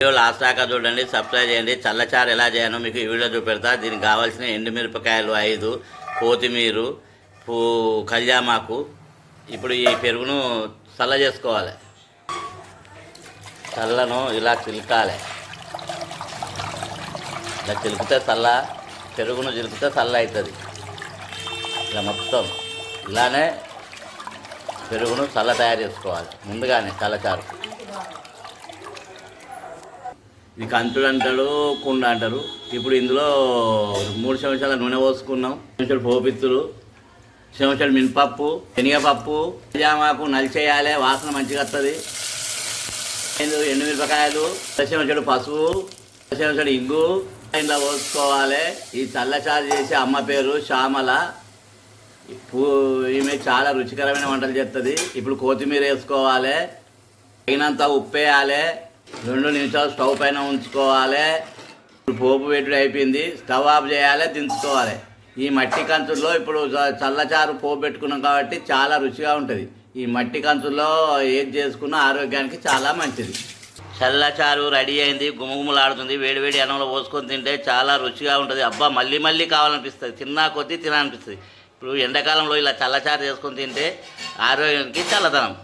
Video last దాకా చూడండి subscribe చేయండి. చల్లచారు ఎలా చేయాలో మీకు ఈ వీడియో చూపెడతా. దీనికి కావాల్సిన ఎండుమిరపకాయలు ఐదు కొత్తిమీరు పూ కళ్యామాకు. ఇప్పుడు ఈ పెరుగును చల్ల చేసుకోవాలి. చల్లను ఇలా చిలకాలి. ఇలా చిలికితే చల్ల పెరుగును చిలికితే చల్ల అవుతుంది ఇలా మొత్తం. ఇలానే పెరుగును చల్ల తయారు చేసుకోవాలి. ముందుగానే చల్లచారు. ఇది కంచుడు అంటాడు కుండ అంటారు. ఇప్పుడు ఇందులో మూడు చెంచాల నూనె పోసుకున్నాం. చెంచాలు పోపిత్తులు చెంచాలు మినపప్పు శనగపప్పు జామాకు నలిచేయాలి వాసన మంచిగా వస్తుంది. ఎండు మిరపకాయలు చెంచాడు పసుపు చెంచాడు ఇంగు. ఇంట్లో పోసుకోవాలి. ఈ చల్లచారు చేసే అమ్మ పేరు శ్యామల. పూ ఈమె చాలా రుచికరమైన వంటలు చేస్తుంది. ఇప్పుడు కొత్తిమీర వేసుకోవాలి. తగినంత ఉప్పు వేయాలి. రెండు నిమిషాలు స్టవ్ పైన ఉంచుకోవాలి. ఇప్పుడు పోపు పెట్టుడు అయిపోయింది. స్టవ్ ఆఫ్ చేయాలి దించుకోవాలి. ఈ మట్టి కంచుల్లో ఇప్పుడు చల్లచారు పోపు పెట్టుకున్నాం కాబట్టి చాలా రుచిగా ఉంటుంది. ఈ మట్టి కంచుల్లో ఏది చేసుకున్నా ఆరోగ్యానికి చాలా మంచిది. చల్లచారు రెడీ అయింది గుమగుమలాడుతుంది. వేడివేడి అన్నంలో పోసుకొని తింటే చాలా రుచిగా ఉంటుంది. అబ్బా మళ్ళీ మళ్ళీ కావాలనిపిస్తుంది. తిన్నా కొద్దీ తినాలనిపిస్తుంది. ఇప్పుడు ఎండాకాలంలో ఇలా చల్లచారు చేసుకొని తింటే ఆరోగ్యానికి చల్లదనం.